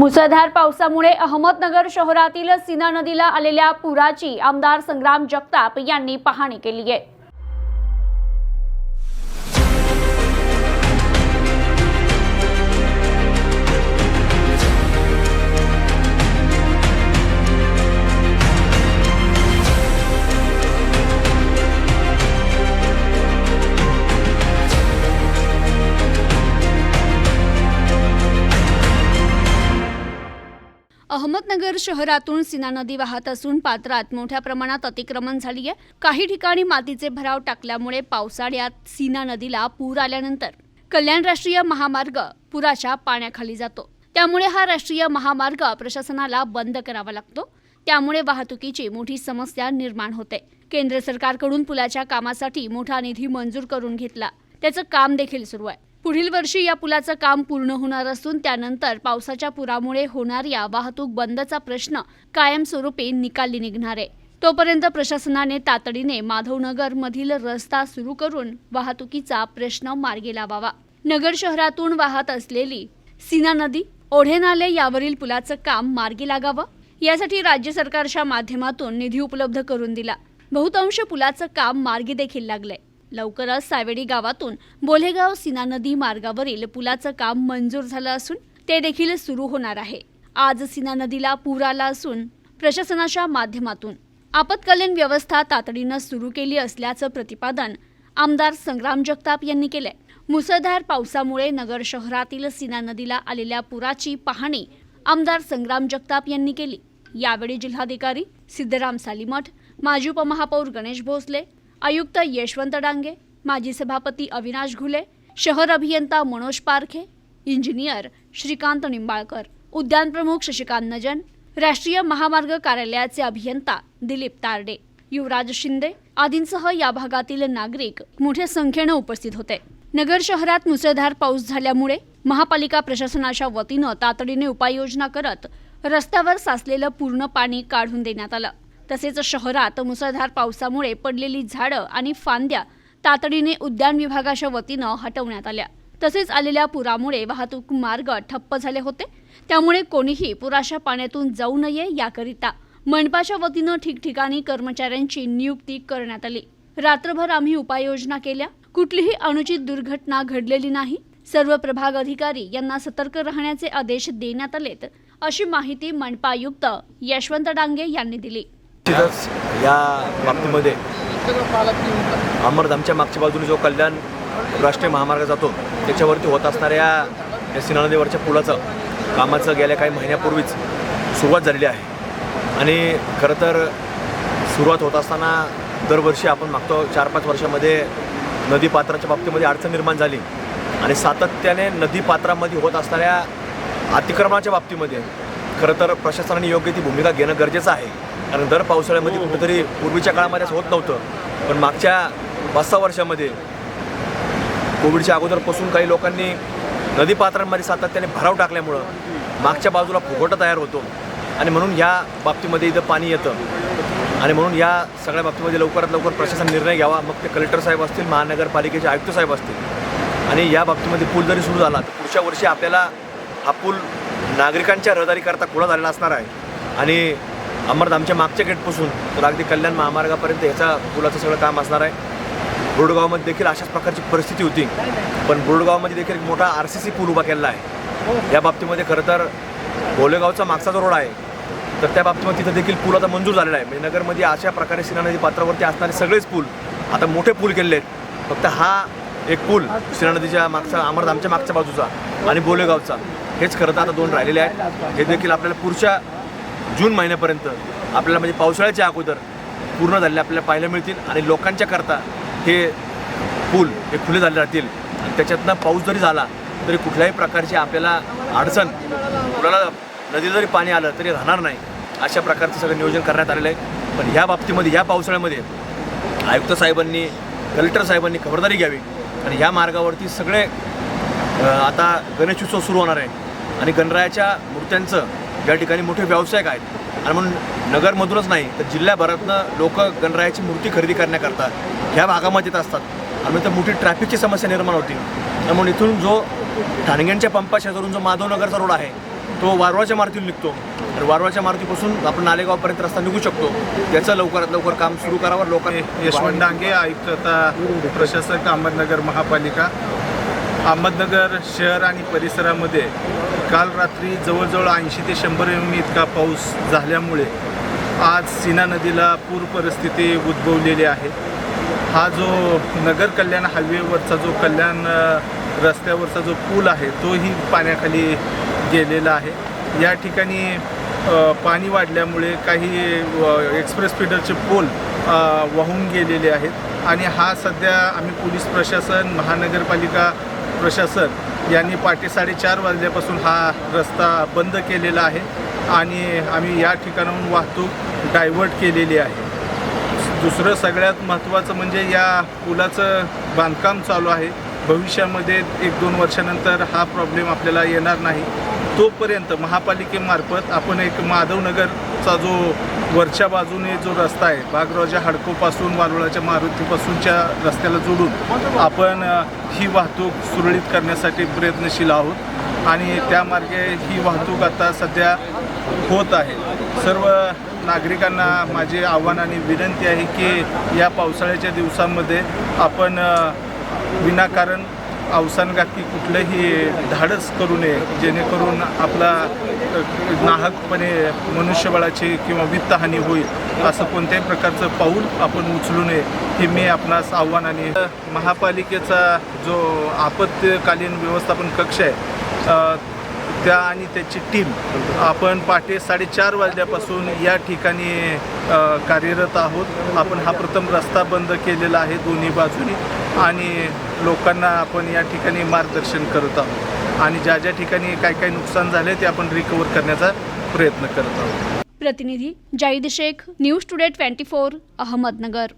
मुसळधार पावसामुळे अहमदनगर शहरातील सीना नदीला आलेल्या पुराची आमदार संग्राम जगताप यांनी पाहणी केली आहे. शहरातून सीना नदी वाहत असून पात्रात मोठ्या प्रमाणात अतिक्रमण झाली आहे. काही ठिकाणी मातीचे भराव टाकल्यामुळे पावसाळ्यात सीना नदीला पूर आल्यानंतर कल्याण राष्ट्रीय महामार्ग पुराच्या पाण्याखाली जातो. त्यामुळे हा राष्ट्रीय महामार्ग प्रशासनाला बंद करावा लागतो. त्यामुळे वाहतुकीची मोठी समस्या निर्माण होते. केंद्र सरकारकडून पुलाच्या कामासाठी मोठा निधी मंजूर करून घेतला. त्याचं काम देखील सुरू आहे. पुढील वर्षी या पुलाचं काम पूर्ण होणार असून त्यानंतर पावसाच्या पुरामुळे होणाऱ्या वाहतूक बंदचा प्रश्न कायमस्वरूपी निकाली निघणार आहे. तोपर्यंत प्रशासनाने तातडीने माधवनगर मधील रस्ता सुरू करून वाहतुकीचा प्रश्न मार्गी लावावा. नगर शहरातून वाहत असलेली सीना नदी ओढे नाले यावरील पुलाचं काम मार्गी लागावं? यासाठी राज्य सरकारच्या माध्यमातून निधी उपलब्ध करून दिला. बहुतांश पुलाचं काम मार्गी देखील लागलंय. लवकरच सावेडी गावातून बोलेगाव सीना नदी मार्गावरील पुलाचं काम मंजूर झालं असून ते देखील सुरू होणार आहे. आज सीना नदीला पूर आला असून प्रशासनाच्या माध्यमातून आपत्कालीन व्यवस्था तातडीनं सुरू केली असल्याचं प्रतिपादन आमदार संग्राम जगताप यांनी केलंय. मुसळधार पावसामुळे नगर शहरातील सीना नदीला आलेल्या पुराची पाहणी आमदार संग्राम जगताप यांनी केली. यावेळी जिल्हाधिकारी सिद्धराम सालीमठ माजी उपमहापौर गणेश भोसले आयुक्त यशवंत डांगे माजी सभापती अविनाश घुले शहर अभियंता मनोज पारखे इंजिनियर श्रीकांत निंबाळकर उद्यान प्रमुख शशिकांत नजन राष्ट्रीय महामार्ग कार्यालयाचे अभियंता दिलीप तारडे युवराज शिंदे आदींसह या भागातील नागरिक मोठ्या संख्येनं उपस्थित होते. नगर शहरात मुसळधार पाऊस झाल्यामुळे महापालिका प्रशासनाच्या वतीनं तातडीने उपाययोजना करत रस्त्यावर साचलेलं पूर्ण पाणी काढून देण्यात आलं. तसेच शहरात मुसळधार पावसामुळे पडलेली झाडं आणि फांद्या तातडीने उद्यान विभागाच्या वतीनं हटवण्यात आल्या. तसेच आलेल्या पुरामुळे वाहतूक मार्ग ठप्प झाले होते. त्यामुळे कोणीही पुराच्या पाण्यातून जाऊ नये याकरिता मनपाच्या वतीनं ठिकठिकाणी कर्मचाऱ्यांची नियुक्ती करण्यात आली. रात्रभर आम्ही उपाययोजना केल्या. कुठलीही अनुचित दुर्घटना घडलेली नाही. सर्व प्रभाग अधिकारी यांना सतर्क राहण्याचे आदेश देण्यात आलेत अशी माहिती मनपा आयुक्त यशवंत डांगे यांनी दिली. निश्चितच या बाबतीमध्ये अमरधामच्या मागच्या बाजूने जो कल्याण राष्ट्रीय महामार्ग जातो त्याच्यावरती होत असणाऱ्या या सीना नदीवरच्या पुलाचं कामाचं गेल्या काही महिन्यापूर्वीच सुरुवात झालेली आहे. आणि खरं तर सुरुवात होत असताना दरवर्षी आपण मागतो चार पाच वर्षामध्ये नदीपात्राच्या बाबतीमध्ये अडचण निर्माण झाली. आणि सातत्याने नदीपात्रामध्ये होत असणाऱ्या अतिक्रमणाच्या बाबतीमध्ये खरं तर प्रशासनाने योग्य ती भूमिका घेणं गरजेचं आहे. कारण दर पावसाळ्यामध्ये कुठेतरी पूर्वीच्या काळामध्ये असं होत नव्हतं. पण मागच्या पाच सहा वर्षामध्ये कोविडच्या अगोदरपासून काही लोकांनी नदीपात्रांमध्ये सातत्याने भराव टाकल्यामुळं मागच्या बाजूला फुगवटा तयार होतो. आणि म्हणून ह्या बाबतीमध्ये इथं पाणी येतं. आणि म्हणून या सगळ्या बाबतीमध्ये लवकरात लवकर प्रशासन निर्णय घ्यावा. मग ते कलेक्टर साहेब असतील महानगरपालिकेचे आयुक्त साहेब असतील. आणि या बाबतीमध्ये पूल जरी सुरू झाला तर पुढच्या वर्षी आपल्याला हा पूल नागरिकांच्या रहदारीकरता खुला झालेला असणार आहे. आणि अमरधामच्या मागच्या गेटपासून तर अगदी कल्याण महामार्गापर्यंत याचा पुलाचं सगळं काम असणार आहे. बुरुडगावमध्ये देखील अशाच प्रकारची परिस्थिती होती. पण बुरुडगावमध्ये देखील एक मोठा आर सी सी पूल उभा केलेला आहे. या बाबतीमध्ये खरं तर भोलेगावचा मागचा जो रोड आहे तर त्या बाबतीमध्ये तिथं देखील पूल आता मंजूर झालेला आहे. म्हणजे नगरमध्ये अशा प्रकारे सीना नदी पात्रावरती असणारे सगळेच पूल आता मोठे पूल केलेले आहेत. फक्त हा एक पूल सीना नदीच्या मागचा अमरधामच्या मागच्या बाजूचा आणि बोलेगावचा. हेच खरं तर आता दोन राहिलेले आहेत. हे देखील आपल्याला पुढच्या जून महिन्यापर्यंत आपल्याला म्हणजे पावसाळ्याच्या अगोदर पूर्ण झालेले आपल्याला पाहायला मिळतील. आणि लोकांच्या करता हे पूल हे खुले झाले राहतील. आणि त्याच्यातनं पाऊस जरी झाला तरी कुठल्याही प्रकारची आपल्याला अडचण कुणाला नदीला जरी पाणी आलं तरी राहणार नाही. अशा प्रकारचं सगळं नियोजन करण्यात आलेलं आहे. पण ह्या बाबतीमध्ये ह्या पावसाळ्यामध्ये आयुक्त साहेबांनी कलेक्टर साहेबांनी खबरदारी घ्यावी. आणि ह्या मार्गावरती सगळे आता गणेशोत्सव सुरू होणार आहे. आणि गणरायाच्या मूर्त्यांचं या ठिकाणी मोठे व्यावसायिक आहेत आणि म्हणून नगरमधूनच नाही तर जिल्ह्याभरातनं लोक गणरायाची मूर्ती खरेदी करण्याकरता ह्या भागामध्ये येत असतात. आणि तर मोठी ट्रॅफिकची समस्या निर्माण होती. त्यामुळे इथून जो ठाणग्यांच्या पंपा शेजारून जो माधवनगरचा रोड आहे तो वारवाच्या मारुतीला निघतो. आणि वारवाच्या मारुतीपासून आपण नालेगावपर्यंत रस्ता निघू शकतो. त्याचं लवकरात लवकर काम सुरू करावं लोकांनी यशवंत डांगे आयुक्त प्रशासक अहमदनगर महापालिका. अहमदनगर शहर आणि परिसरामध्ये काल रात्री जवळजवळ ऐंशी ते शंभर एम इतका पाऊस झाल्यामुळे आज सीना नदीला पूर परिस्थिती उद्भवलेली आहे. हा जो नगर कल्याण हायवेवरचा जो कल्याण रस्त्यावरचा जो पूल आहे तोही पाण्याखाली गेलेला आहे. या ठिकाणी पाणी वाढल्यामुळे काही एक्सप्रेस फिडरचे पोल वाहून गेलेले आहेत. आणि हा सध्या आम्ही पोलीस प्रशासन महानगरपालिका प्रशासन यांनी पहाटे साडेचार वाजल्यापासून हा रस्ता बंद केलेला आहे आणि आम्ही या ठिकाणाहून वाहतूक डायव्हर्ट केलेली आहे. दुसरं सगळ्यात महत्त्वाचं म्हणजे या पुलाचं बांधकाम चालू आहे. भविष्यामध्ये एक दोन वर्षानंतर हा प्रॉब्लेम आपल्याला येणार नाही. तोपर्यंत महापालिकेमार्फत आपण एक माधवनगर चा जो वरच्या बाजूने जो रस्ता आहे बागरावच्या हडकोपासून वारुळाच्या मारुतीपासूनच्या रस्त्याला जोडून आपण ही वाहतूक सुरळीत करण्यासाठी प्रयत्नशील आहोत. आणि त्यामार्गे ही वाहतूक आता सध्या होत आहे. सर्व नागरिकांना माझे आव्हान आणि विनंती आहे की या पावसाळ्याच्या दिवसांमध्ये आपण विनाकारण अवसानगाकी कुठलंही धाडस करू नये जेणेकरून आपला नाहकपणे मनुष्यबळाची किंवा वित्तहानी होईल असं कोणत्याही प्रकारचं पाऊल आपण उचलू नये हे मी आपणास आव्हान आणि महापालिकेचा जो आपत्कालीन व्यवस्थापन कक्ष आहे त्या आणि त्याची टीम आपण पहाटे साडेचार वाजल्यापासून या ठिकाणी कार्यरत आहोत. आपण हा प्रथम रस्ता बंद केलेला आहे दोन्ही बाजूनी आणि लोकांना आपण या ठिकाणी मार्गदर्शन करत आहोत. आणि ज्या ज्या ठिकाणी काय काय नुकसान झाले ते आपण रिकवर करण्याचा प्रयत्न करत आहोत. प्रतिनिधी Zaid Shaikh news today twenty four Ahmednagar.